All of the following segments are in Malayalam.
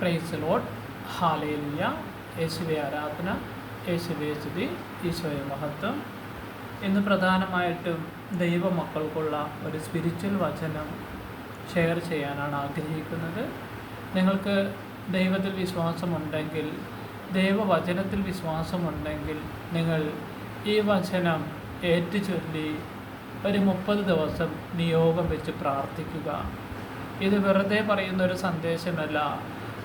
പ്രൈസ് ലോട്ട് ഹാലേലിയ യേശുവെ ആരാധന. യേശുവെ സ്തുതി. ഈശോയെ മഹത്വം. ഇന്ന് പ്രധാനമായിട്ടും ദൈവമക്കൾക്കുള്ള ഒരു സ്പിരിച്വൽ വചനം ഷെയർ ചെയ്യാനാണ് ആഗ്രഹിക്കുന്നത്. നിങ്ങൾക്ക് ദൈവത്തിൽ വിശ്വാസമുണ്ടെങ്കിൽ ദൈവവചനത്തിൽ വിശ്വാസമുണ്ടെങ്കിൽ നിങ്ങൾ ഈ വചനം ഏറ്റുചൊല്ലി ഒരു മുപ്പത് ദിവസം നിയോഗം വെച്ച് പ്രാർത്ഥിക്കുക. ഇത് വെറുതെ പറയുന്ന ഒരു സന്ദേശമല്ല.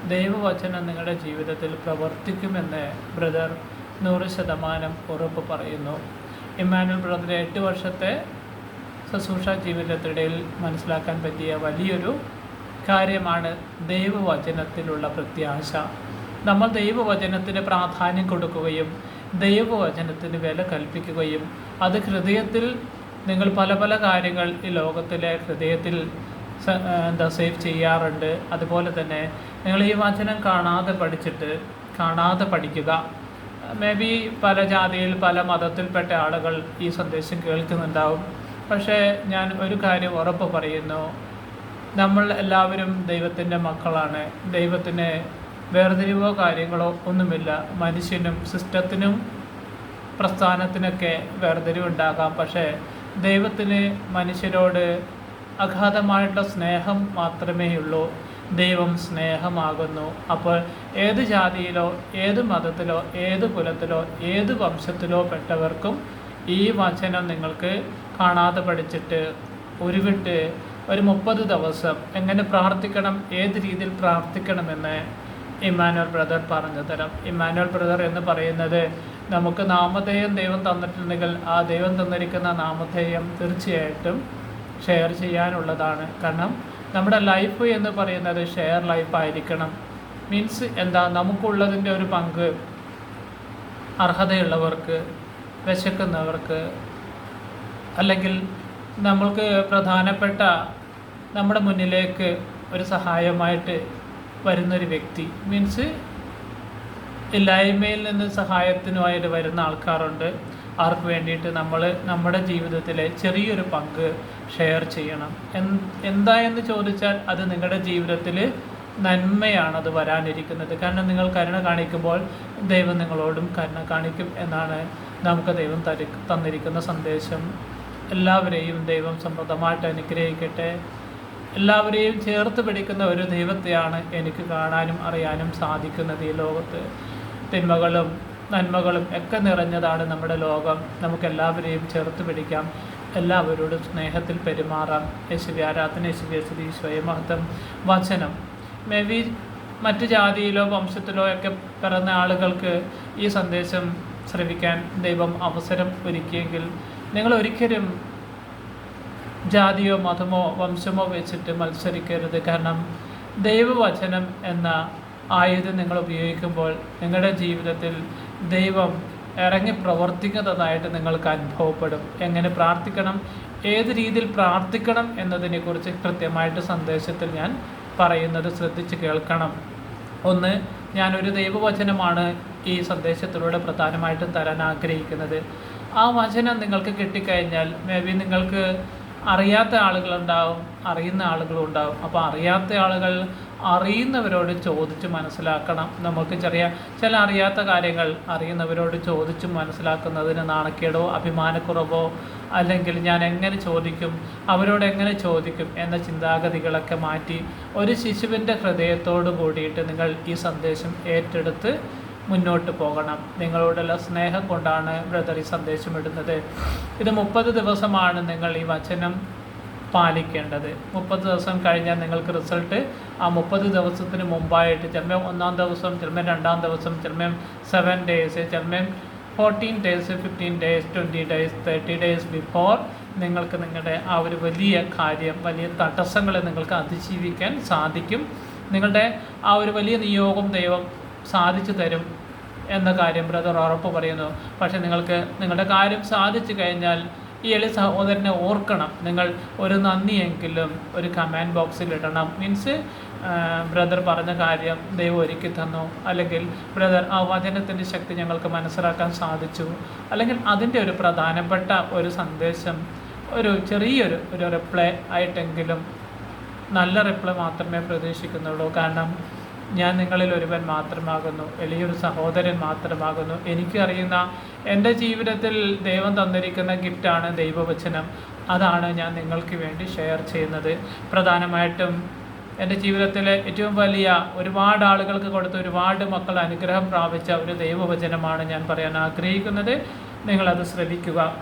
ദൈവവചനം നിങ്ങളുടെ ജീവിതത്തിൽ പ്രവർത്തിക്കുമെന്ന് ബ്രദർ നൂറ് ശതമാനം ഉറപ്പ് പറയുന്നു. ഇമ്മാനുവൽ ബ്രദറെ എട്ട് വർഷത്തെ ശുശ്രൂഷ ജീവിതത്തിനിടയിൽ മനസ്സിലാക്കാൻ പറ്റിയ വലിയൊരു കാര്യമാണ് ദൈവവചനത്തിലുള്ള പ്രത്യാശ. നമ്മൾ ദൈവവചനത്തിന് പ്രാധാന്യം കൊടുക്കുകയും ദൈവവചനത്തിന് വില കൽപ്പിക്കുകയും അത് ഹൃദയത്തിൽ നിങ്ങൾ പല പല കാര്യങ്ങൾ ഈ ലോകത്തിലെ ഹൃദയത്തിൽ എന്താ സേവ് ചെയ്യാറുണ്ട്. അതുപോലെ തന്നെ നിങ്ങൾ ഈ വചനം കാണാതെ പഠിച്ചിട്ട് കാണാതെ പഠിക്കുക. മേ ബി പല ജാതിയിൽ പല മതത്തിൽപ്പെട്ട ആളുകൾ ഈ സന്ദേശം കേൾക്കുന്നുണ്ടാവും. പക്ഷേ ഞാൻ ഒരു കാര്യം ഉറപ്പ് പറയുന്നു. നമ്മൾ എല്ലാവരും ദൈവത്തിന്റെ മക്കളാണ്. ദൈവത്തിന് വേർതിരിവോ കാര്യങ്ങളോ ഒന്നുമില്ല. മനുഷ്യനും സിസ്റ്റത്തിനും പ്രസ്ഥാനത്തിനൊക്കെ വേർതിരിവുണ്ടാകാം. പക്ഷേ ദൈവത്തിന് മനുഷ്യരോട് അഗാധമായിട്ടുള്ള സ്നേഹം മാത്രമേ ഉള്ളൂ ദൈവം സ്നേഹമാകുന്നു. അപ്പോൾ ഏത് ജാതിയിലോ ഏത് മതത്തിലോ ഏത് കുലത്തിലോ ഏത് വംശത്തിലോ പെട്ടവർക്കും ഈ വചനം നിങ്ങൾക്ക് കാണാതെ പഠിച്ചിട്ട് ഉരുവിട്ട് ഒരു മുപ്പത് ദിവസം എങ്ങനെ പ്രാർത്ഥിക്കണം ഏത് രീതിയിൽ പ്രാർത്ഥിക്കണമെന്ന് ഇമ്മാനുവൽ ബ്രദർ പറഞ്ഞു തരാം. ഇമ്മാനുവൽ ബ്രദർ എന്ന് പറയുന്നത് നമുക്ക് നാമധേയം ദൈവം തന്നിട്ടുണ്ടെങ്കിൽ ആ ദൈവം തന്നിരിക്കുന്ന നാമധേയം തീർച്ചയായിട്ടും ഷെയർ ചെയ്യാനുള്ളതാണ്. കാരണം നമ്മുടെ ലൈഫ് എന്ന് പറയുന്നത് ഷെയർ ലൈഫ് ആയിരിക്കണം. മീൻസ് എന്താ? നമുക്കുള്ളതിന്റെ ഒരു പങ്ക് അർഹതയുള്ളവർക്ക് വിശക്കുന്നവർക്ക് അല്ലെങ്കിൽ നമ്മൾക്ക് പ്രധാനപ്പെട്ട നമ്മുടെ മുന്നിലേക്ക് ഒരു സഹായമായിട്ട് വരുന്നൊരു വ്യക്തി. മീൻസ് ഇല്ലായ്മയിൽ നിന്ന് സഹായത്തിനുമായിട്ട് വരുന്ന ആൾക്കാരുണ്ട്. അവർക്ക് വേണ്ടിയിട്ട് നമ്മൾ നമ്മുടെ ജീവിതത്തിലെ ചെറിയൊരു പങ്ക് ഷെയർ ചെയ്യണം. എന്താ എന്ന് ചോദിച്ചാൽ അത് നിങ്ങളുടെ ജീവിതത്തിൽ നന്മയാണ് അത് വരാനിരിക്കുന്നത്. കാരണം നിങ്ങൾ കരുണ കാണിക്കുമ്പോൾ ദൈവം നിങ്ങളോടും കരുണ കാണിക്കും എന്നാണ് നമുക്ക് ദൈവം തരി തന്നിരിക്കുന്ന സന്ദേശം. എല്ലാവരെയും ദൈവം സമൃദ്ധമായിട്ട് അനുഗ്രഹിക്കട്ടെ. എല്ലാവരെയും ചേർത്ത് പിടിക്കുന്ന ഒരു ദൈവത്തെയാണ് എനിക്ക് കാണാനും അറിയാനും സാധിക്കുന്നത് ഈ ലോകത്ത്. തിന്മകളും നന്മകളും ഒക്കെ നിറഞ്ഞതാണ് നമ്മുടെ ലോകം. നമുക്ക് എല്ലാവരെയും ചേർത്ത് പിടിക്കാം. എല്ലാവരോടും സ്നേഹത്തിൽ പെരുമാറാം. യേശുവി ആരാധന യേശുവി സ്തുതി സ്വയമഹത്വം വചനം. മേ ബി മറ്റു ജാതിയിലോ വംശത്തിലോ ഒക്കെ പിറന്ന ആളുകൾക്ക് ഈ സന്ദേശം ശ്രവിക്കാൻ ദൈവം അവസരം ഒരുക്കിയെങ്കിൽ നിങ്ങൾ ഒരിക്കലും ജാതിയോ മതമോ വംശമോ വെച്ചിട്ട് മത്സരിക്കരുത്. കാരണം ദൈവവചനം എന്ന ആയുധം നിങ്ങൾ ഉപയോഗിക്കുമ്പോൾ നിങ്ങളുടെ ജീവിതത്തിൽ ദൈവം ഇറങ്ങി പ്രവർത്തിക്കുന്നതായിട്ട് നിങ്ങൾക്ക് അനുഭവപ്പെടും. എങ്ങനെ പ്രാർത്ഥിക്കണം? ഏത് രീതിയിൽ പ്രാർത്ഥിക്കണം എന്നതിനെക്കുറിച്ച് കൃത്യമായിട്ട് സന്ദേശത്തിൽ ഞാൻ പറയുന്നത് ശ്രദ്ധിച്ച് കേൾക്കണം. ഒന്ന് ഞാനൊരു ദൈവവചനമാണ് ഈ സന്ദേശത്തിലൂടെ പ്രധാനമായിട്ടും തരാൻ ആഗ്രഹിക്കുന്നത്. ആ വചനം നിങ്ങൾക്ക് കിട്ടിക്കഴിഞ്ഞാൽ മേ ബി നിങ്ങൾക്ക് അറിയാത്ത ആളുകളുണ്ടാവും അറിയുന്ന ആളുകളും ഉണ്ടാവും അപ്പോൾ അറിയാത്ത ആളുകൾ അറിയുന്നവരോട് ചോദിച്ച് മനസ്സിലാക്കണം. നമുക്ക് ചെറിയ ചില അറിയാത്ത കാര്യങ്ങൾ അറിയുന്നവരോട് ചോദിച്ച് മനസ്സിലാക്കുന്നതിന് നാണക്കേടോ അഭിമാനക്കുറവോ അല്ലെങ്കിൽ ഞാൻ എങ്ങനെ ചോദിക്കും അവരോട് എങ്ങനെ ചോദിക്കും എന്ന ചിന്താഗതികളൊക്കെ മാറ്റി ഒരു ശിശുവിന്റെ ഹൃദയത്തോട് കൂടിയിട്ട് നിങ്ങൾ ഈ സന്ദേശം ഏറ്റെടുത്ത് മുന്നോട്ട് പോകണം. നിങ്ങളോടുള്ള സ്നേഹം കൊണ്ടാണ് ബ്രദർ ഈ സന്ദേശം ഇടുന്നത്. ഇത് മുപ്പത് ദിവസമാണ് നിങ്ങൾ ഈ വചനം പാലിക്കേണ്ടത്. മുപ്പത് ദിവസം കഴിഞ്ഞാൽ നിങ്ങൾക്ക് റിസൾട്ട്. ആ മുപ്പത് ദിവസത്തിന് മുമ്പായിട്ട് ചിലമേം ഒന്നാം ദിവസം ചിലമേം രണ്ടാം ദിവസം ചിലമേം സെവൻ ഡേയ്സ് ചിലപ്പോൾ fourteen days fifteen days twenty days thirty days before നിങ്ങൾക്ക് നിങ്ങളുടെ ആ ഒരു വലിയ കാര്യം വലിയ തടസ്സങ്ങളെ നിങ്ങൾക്ക് അതിജീവിക്കാൻ സാധിക്കും. നിങ്ങളുടെ ആ ഒരു വലിയ നിയോഗം ദൈവം സാധിച്ചു തരും എന്ന കാര്യം ബ്രദർ ഉറപ്പ് പറയുന്നു. പക്ഷേ നിങ്ങൾക്ക് നിങ്ങളുടെ കാര്യം സാധിച്ചു കഴിഞ്ഞാൽ ഈ എളി സഹോദരനെ ഓർക്കണം. നിങ്ങൾ ഒരു നന്ദിയെങ്കിലും ഒരു കമാൻഡ് ബോക്സിൽ ഇടണം. മീൻസ് ബ്രദർ പറഞ്ഞ കാര്യം ദൈവം ഒരുക്കി തന്നു. അല്ലെങ്കിൽ ബ്രദർ ആ വചനത്തിന്റെ ശക്തി ഞങ്ങൾക്ക് മനസ്സിലാക്കാൻ സാധിച്ചു. അല്ലെങ്കിൽ അതിന്റെ ഒരു പ്രധാനപ്പെട്ട ഒരു സന്ദേശം ഒരു ചെറിയൊരു ഒരു റിപ്ലൈ ആയിട്ടെങ്കിലും നല്ല റിപ്ലൈ മാത്രമേ പ്രതീക്ഷിക്കുന്നുള്ളൂ. കാരണം ഞാൻ നിങ്ങളിൽ ഒരുവൻ മാത്രമാകുന്നു. എളിയൊരു സഹോദരൻ മാത്രമാകുന്നു. എനിക്കറിയുന്ന എന്റെ ജീവിതത്തിൽ ദൈവം തന്നിരിക്കുന്ന ഗിഫ്റ്റാണ് ദൈവവചനം. അതാണ് ഞാൻ നിങ്ങൾക്ക് വേണ്ടി ഷെയർ ചെയ്യുന്നത്. പ്രധാനമായിട്ടും എന്റെ ജീവിതത്തിലെ ഏറ്റവും വലിയ ഒരുപാട് ആളുകൾക്ക് കൊടുത്ത ഒരുപാട് മക്കൾ അനുഗ്രഹം പ്രാപിച്ച ഒരു ദൈവവചനമാണ് ഞാൻ പറയാൻ ആഗ്രഹിക്കുന്നത്. നിങ്ങളത് ശ്രദ്ധിക്കുക.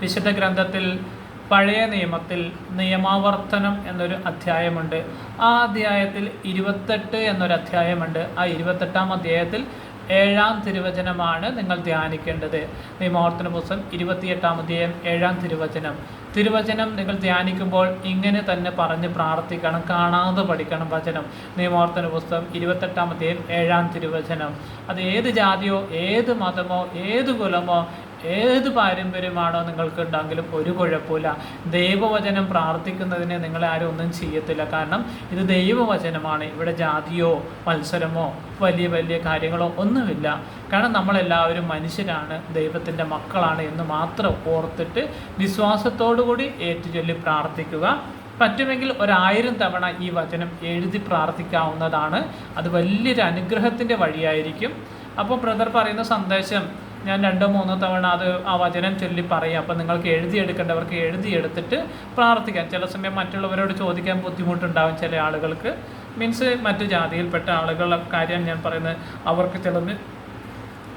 വിശുദ്ധ ഗ്രന്ഥത്തിൽ പഴയ നിയമത്തിൽ നിയമാവർത്തനം എന്നൊരു അധ്യായമുണ്ട്. ആ അധ്യായത്തിൽ ഇരുപത്തെട്ട് എന്നൊരു അധ്യായമുണ്ട് ആ ഇരുപത്തെട്ടാം അധ്യായത്തിൽ ഏഴാം തിരുവചനമാണ് നിങ്ങൾ ധ്യാനിക്കേണ്ടത്. നിയമാവർത്തന പുസ്തകം ഇരുപത്തിയെട്ടാം അധ്യായം ഏഴാം തിരുവചനം. തിരുവചനം നിങ്ങൾ ധ്യാനിക്കുമ്പോൾ ഇങ്ങനെ തന്നെ പറഞ്ഞ് പ്രാർത്ഥിക്കണം കാണാതെ പഠിക്കണം വചനം. നിയമാവർത്തന പുസ്തകം ഇരുപത്തെട്ടാം അധ്യായം ഏഴാം തിരുവചനം. അത് ഏത് ജാതിയോ ഏത് മതമോ ഏത് കുലമോ ഏത് പാരമ്പര്യമാണോ നിങ്ങൾക്ക് ഉണ്ടെങ്കിലും ഒരു കുഴപ്പമില്ല. ദൈവവചനം പ്രാർത്ഥിക്കുന്നതിന് നിങ്ങളെ ആരും ഒന്നും ചെയ്യത്തില്ല. കാരണം ഇത് ദൈവവചനമാണ്. ഇവിടെ ജാതിയോ മത്സരമോ വലിയ വലിയ കാര്യങ്ങളോ ഒന്നുമില്ല. കാരണം നമ്മളെല്ലാവരും മനുഷ്യരാണ് ദൈവത്തിന്റെ മക്കളാണ് എന്ന് മാത്രം ഓർത്തിട്ട് വിശ്വാസത്തോടുകൂടി ഏറ്റുചൊല്ലി പ്രാർത്ഥിക്കുക. പറ്റുമെങ്കിൽ ഒരായിരം തവണ ഈ വചനം എഴുതി പ്രാർത്ഥിക്കാവുന്നതാണ്. അത് വലിയൊരു അനുഗ്രഹത്തിന്റെ വഴിയായിരിക്കും. അപ്പോൾ ബ്രദർ പറയുന്ന സന്ദേശം ഞാൻ രണ്ടോ മൂന്നോ തവണ അത് ആ വചനം ചൊല്ലി പറയും. അപ്പം നിങ്ങൾക്ക് എഴുതിയെടുക്കേണ്ടവർക്ക് എഴുതിയെടുത്തിട്ട് പ്രാർത്ഥിക്കാം. ചില സമയം മറ്റുള്ളവരോട് ചോദിക്കാൻ ബുദ്ധിമുട്ടുണ്ടാവും ചില ആളുകൾക്ക്. മീൻസ് മറ്റു ജാതിയിൽപ്പെട്ട ആളുകളുടെ കാര്യം ഞാൻ പറയുന്നത് അവർക്ക് ചിലത്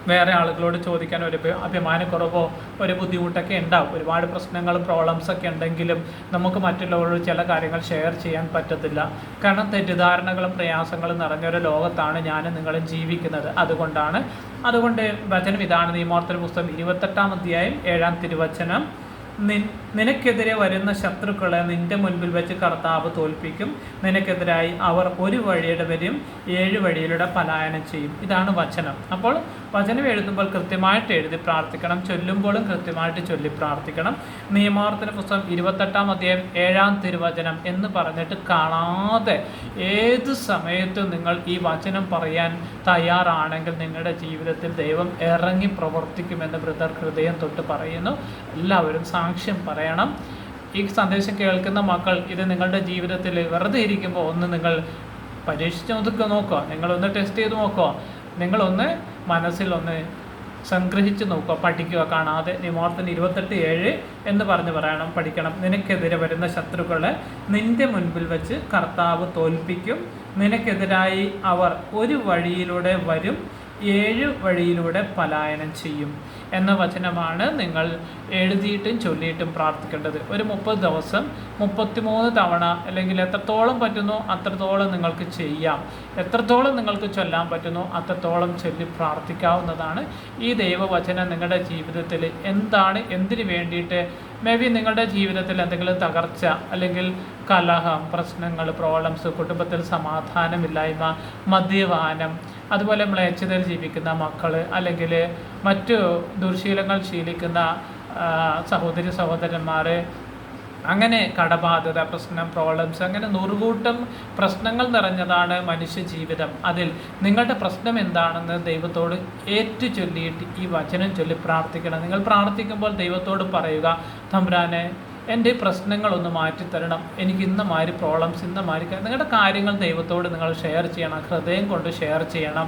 വേറെ ആളുകളോട് ചോദിക്കാൻ ഒരു അഭി- അഭിമാനക്കുറവോ ഒരു ബുദ്ധിമുട്ടൊക്കെ ഉണ്ടാവും. ഒരുപാട് പ്രശ്നങ്ങളും പ്രോബ്ലംസ് ഒക്കെ ഉണ്ടെങ്കിലും നമുക്ക് മറ്റുള്ളവരോട് ചില കാര്യങ്ങൾ ഷെയർ ചെയ്യാൻ പറ്റത്തില്ല. കാരണം തെറ്റിദ്ധാരണകളും പ്രയാസങ്ങളും നിറഞ്ഞൊരു ലോകത്താണ് ഞാനും നിങ്ങളും ജീവിക്കുന്നത്. അതുകൊണ്ടാണ് അതുകൊണ്ട് വചനം ഇതാണ് നിയമോർത്തന പുസ്തകം ഇരുപത്തെട്ടാം അധ്യായം ഏഴാം തിരുവചനം നിനക്കെതിരെ വരുന്ന ശത്രുക്കളെ നിന്റെ മുൻപിൽ വെച്ച് കർത്താവ് തോൽപ്പിക്കും. നിനക്കെതിരായി അവർ ഒരു വഴിയുടെ വരും ഏഴ് വഴിയിലൂടെ പലായനം ചെയ്യും. ഇതാണ് വചനം. അപ്പോൾ വചനം എഴുതുമ്പോൾ കൃത്യമായിട്ട് എഴുതി പ്രാർത്ഥിക്കണം. ചൊല്ലുമ്പോഴും കൃത്യമായിട്ട് ചൊല്ലി പ്രാർത്ഥിക്കണം. നിയമാർത്ഥന പുസ്തകം ഇരുപത്തെട്ടാം അധ്യായം ഏഴാം തിരുവചനം എന്ന് പറഞ്ഞിട്ട് കാണാതെ ഏത് സമയത്തും നിങ്ങൾ ഈ വചനം പറയാൻ തയ്യാറാണെങ്കിൽ നിങ്ങളുടെ ജീവിതത്തിൽ ദൈവം ഇറങ്ങി പ്രവർത്തിക്കുമെന്ന് ബ്രദർ ഹൃദയം തൊട്ട് പറയുന്നു. എല്ലാവരും സാക്ഷ്യം പറയണം. ഈ സന്ദേശം കേൾക്കുന്ന മക്കൾ ഇത് നിങ്ങളുടെ ജീവിതത്തിൽ വെറുതെ ഇരിക്കുമ്പോൾ ഒന്ന് നിങ്ങൾ പരീക്ഷിച്ച് നോക്കുക നോക്കുക. നിങ്ങളൊന്ന് ടെസ്റ്റ് ചെയ്ത് നോക്കുക. നിങ്ങളൊന്ന് മനസ്സിലൊന്ന് സംഗ്രഹിച്ച് നോക്കുക പഠിക്കുക. കാണാതെ നിമോർത്തിന് ഇരുപത്തെട്ട് ഏഴ് എന്ന് പറഞ്ഞ് പറയണം പഠിക്കണം. നിനക്കെതിരെ വരുന്ന ശത്രുക്കളെ നിന്റെ മുൻപിൽ വെച്ച് കർത്താവ് തോൽപ്പിക്കും. നിനക്കെതിരായി അവർ ഒരു വഴിയിലൂടെ വരും. ഏഴ് വഴിയിലൂടെ പലായനം ചെയ്യും. എന്ന വചനമാണ് നിങ്ങൾ എഴുതിയിട്ടും ചൊല്ലിയിട്ടും പ്രാർത്ഥിക്കേണ്ടത്. ഒരു മുപ്പത് ദിവസം മുപ്പത്തിമൂന്ന് തവണ അല്ലെങ്കിൽ എത്രത്തോളം പറ്റുന്നോ അത്രത്തോളം നിങ്ങൾക്ക് ചെയ്യാം. എത്രത്തോളം നിങ്ങൾക്ക് ചൊല്ലാൻ പറ്റുന്നോ അത്രത്തോളം ചൊല്ലി പ്രാർത്ഥിക്കാവുന്നതാണ് ഈ ദൈവവചനം നിങ്ങളുടെ ജീവിതത്തിൽ എന്താണ് എന്തിനു വേണ്ടിയിട്ട്? മേ ബി നിങ്ങളുടെ ജീവിതത്തിൽ എന്തെങ്കിലും തകർച്ച അല്ലെങ്കിൽ കലഹം പ്രശ്നങ്ങൾ പ്രോബ്ലംസ് കുടുംബത്തിൽ സമാധാനമില്ലായ്മ മദ്യപാനം അതുപോലെ മ്ലേച്ഛതയിൽ ജീവിക്കുന്ന മക്കൾ അല്ലെങ്കിൽ മറ്റു ദുർശീലങ്ങൾ ശീലിക്കുന്ന സഹോദരി സഹോദരന്മാർ അങ്ങനെ കടബാധ്യത പ്രശ്നം പ്രോബ്ലംസ് അങ്ങനെ നൂറുകൂട്ടം പ്രശ്നങ്ങൾ നിറഞ്ഞതാണ് മനുഷ്യ ജീവിതം. അതിൽ നിങ്ങളുടെ പ്രശ്നം എന്താണെന്ന് ദൈവത്തോട് ഏറ്റു ചൊല്ലിയിട്ട് ഈ വചനം ചൊല്ലി പ്രാർത്ഥിക്കണം. നിങ്ങൾ പ്രാർത്ഥിക്കുമ്പോൾ ദൈവത്തോട് പറയുക തമ്പുരാനെ എന്റെ പ്രശ്നങ്ങളൊന്ന് മാറ്റിത്തരണം. എനിക്ക് ഇന്ന മാതിരി പ്രോബ്ലംസ് ഇന്ന മാതിരി നിങ്ങളുടെ കാര്യങ്ങൾ ദൈവത്തോട് നിങ്ങൾ ഷെയർ ചെയ്യണം. ഹൃദയം കൊണ്ട് ഷെയർ ചെയ്യണം.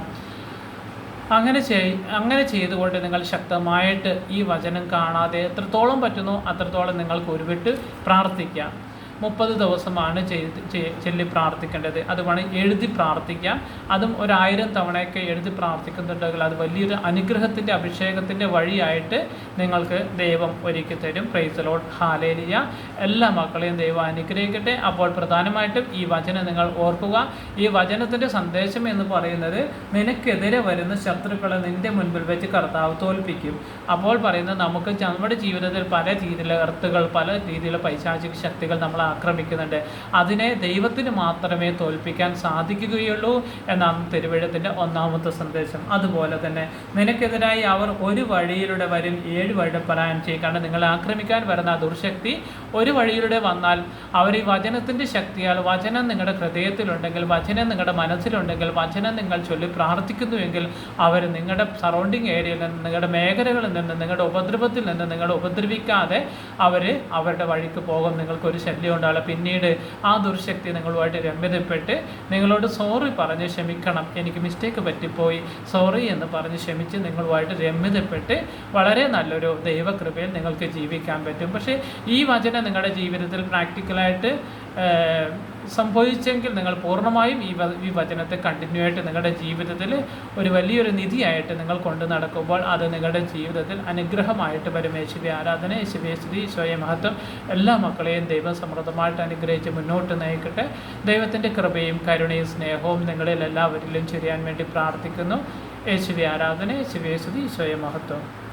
അങ്ങനെ ചെയ് അങ്ങനെ ചെയ്തുകൊണ്ട് നിങ്ങൾ ശക്തമായിട്ട് ഈ വചനം കാണാതെ എത്രത്തോളം പറ്റുന്നു അത്രത്തോളം നിങ്ങൾക്ക് ഒരുവിട്ട് പ്രാർത്ഥിക്കാം. മുപ്പത് ദിവസമാണ് ചൊല്ലി പ്രാർത്ഥിക്കേണ്ടത്. അതുമാണ് എഴുതി പ്രാർത്ഥിക്കാം. അതും ഒരായിരം തവണയൊക്കെ എഴുതി പ്രാർത്ഥിക്കുന്നുണ്ടെങ്കിൽ അത് വലിയൊരു അനുഗ്രഹത്തിന്റെ അഭിഷേകത്തിന്റെ വഴിയായിട്ട് നിങ്ങൾക്ക് ദൈവം ഒരുക്കി തരും. പ്രൈസ് ലോഡ് ഹാലേലിയ എല്ലാ മക്കളെയും ദൈവം അനുഗ്രഹിക്കട്ടെ. അപ്പോൾ പ്രധാനമായിട്ടും ഈ വചനം നിങ്ങൾ ഓർക്കുക. ഈ വചനത്തിന്റെ സന്ദേശം എന്ന് പറയുന്നത് നിനക്കെതിരെ വരുന്ന ശത്രുക്കളെ നിന്റെ മുൻപിൽ വെച്ച് കർത്താവ് തോൽപ്പിക്കും. അപ്പോൾ പറയുന്നത് നമുക്ക് നമ്മുടെ ജീവിതത്തിൽ പല രീതിയിലുള്ള എർത്തുകൾ പല രീതിയിലുള്ള പൈശാചിക ശക്തികൾ നമ്മളെ ആക്രമിക്കുന്നുണ്ട്. അതിനെ ദൈവത്തിന് മാത്രമേ തോൽപ്പിക്കാൻ സാധിക്കുകയുള്ളൂ എന്നാണ് തിരുവഴുത്തിന്റെ ഒന്നാമത്തെ സന്ദേശം. അതുപോലെ തന്നെ നിനക്കെതിരായി അവർ ഒരു വഴിയിലൂടെ വരും ഏഴ് വഴിയുടെ പലായനം ചെയ്യും കാരണം നിങ്ങളെ ആക്രമിക്കാൻ വരുന്ന ദുർശക്തി ഒരു വഴിയിലൂടെ വന്നാൽ അവർ ഈ വചനത്തിന്റെ ശക്തിയാൽ വചനം നിങ്ങളുടെ ഹൃദയത്തിലുണ്ടെങ്കിൽ വചനം നിങ്ങളുടെ മനസ്സിലുണ്ടെങ്കിൽ വചനം നിങ്ങൾ ചൊല്ലി പ്രാർത്ഥിക്കുന്നുവെങ്കിൽ അവർ നിങ്ങളുടെ സറൗണ്ടിങ് ഏരിയയിൽ നിന്ന് നിങ്ങളുടെ മേഖലകളിൽ നിന്ന് നിങ്ങളുടെ ഉപദ്രവത്തിൽ നിന്ന് നിങ്ങളെ ഉപദ്രവിക്കാതെ അവർ അവരുടെ വഴിക്ക് പോകും. നിങ്ങൾക്കൊരു ശല്യം എന്തുകൊണ്ടാണ് പിന്നീട് ആ ദുർശക്തി നിങ്ങളുമായിട്ട് രമ്യതപ്പെട്ട് നിങ്ങളോട് സോറി പറഞ്ഞ് ക്ഷമിക്കണം. എനിക്ക് മിസ്റ്റേക്ക് പറ്റിപ്പോയി. സോറി എന്ന് പറഞ്ഞ് ക്ഷമിച്ച് നിങ്ങളുമായിട്ട് രമ്യതപ്പെട്ട് വളരെ നല്ലൊരു ദൈവകൃപയിൽ നിങ്ങൾക്ക് ജീവിക്കാൻ പറ്റും. പക്ഷേ ഈ വചനം നിങ്ങളുടെ ജീവിതത്തിൽ പ്രാക്ടിക്കലായിട്ട് സംഭവിച്ചെങ്കിൽ നിങ്ങൾ പൂർണമായും ഈ ഈ വചനത്തെ കണ്ടിന്യൂ ആയിട്ട് നിങ്ങളുടെ ജീവിതത്തിൽ ഒരു വലിയൊരു നിധിയായിട്ട് നിങ്ങൾ കൊണ്ട് നടക്കുമ്പോൾ അത് നിങ്ങളുടെ ജീവിതത്തിൽ അനുഗ്രഹമായിട്ട് വരും. യേശുവി ആരാധന യേശുവി സ്തുതി ഈശോയെ മഹത്വം. എല്ലാ മക്കളെയും ദൈവം സമൃദ്ധമായിട്ട് അനുഗ്രഹിച്ച് മുന്നോട്ട് നയിക്കട്ടെ. ദൈവത്തിന്റെ കൃപയും കരുണയും സ്നേഹവും നിങ്ങളിൽ എല്ലാവരിലും ചൊരിയാൻ വേണ്ടി പ്രാർത്ഥിക്കുന്നു. യേശുവി ആരാധന യേശുവി സ്തുതി ഈശോയെ മഹത്വം.